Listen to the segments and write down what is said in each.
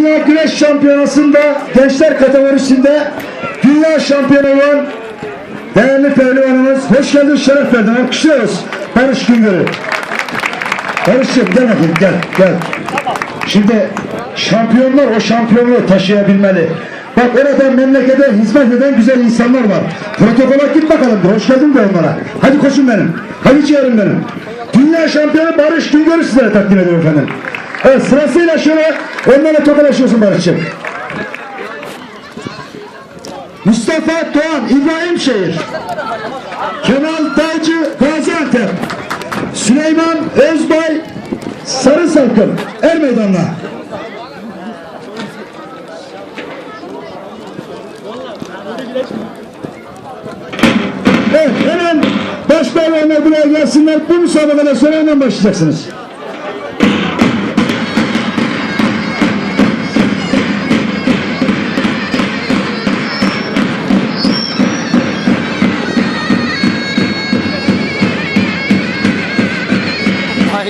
Dünya Güreş Şampiyonası'nda gençler kategorisinde dünya şampiyonu olan değerli pehlivanımız hoş geldin şeref verdin alkışlıyoruz. Barış Güngör'ü. Barış'cığım gel bakayım gel gel. Şimdi şampiyonlar o şampiyonluğu taşıyabilmeli. Bak orada memlekete hizmet eden güzel insanlar var. Protokola git bakalım hoş geldin de onlara. Hadi koşun benim hadi ciğerim benim. Dünya şampiyonu Barış Güngör'ü sizlere takdim ediyorum efendim Evet sırasıyla şöyle onlarla tokalaşıyorsun Barış'cığım. Mustafa Doğan İbrahim Şehir. Kemal Daycı Gaziantep. Süleyman Özbay Sarı Salkım Er Meydanı'na. Evet hemen baş pehlivanlar buraya gelsinler. Bu müsabakada sonra hemen başlayacaksınız.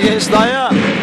Rodriguez daya.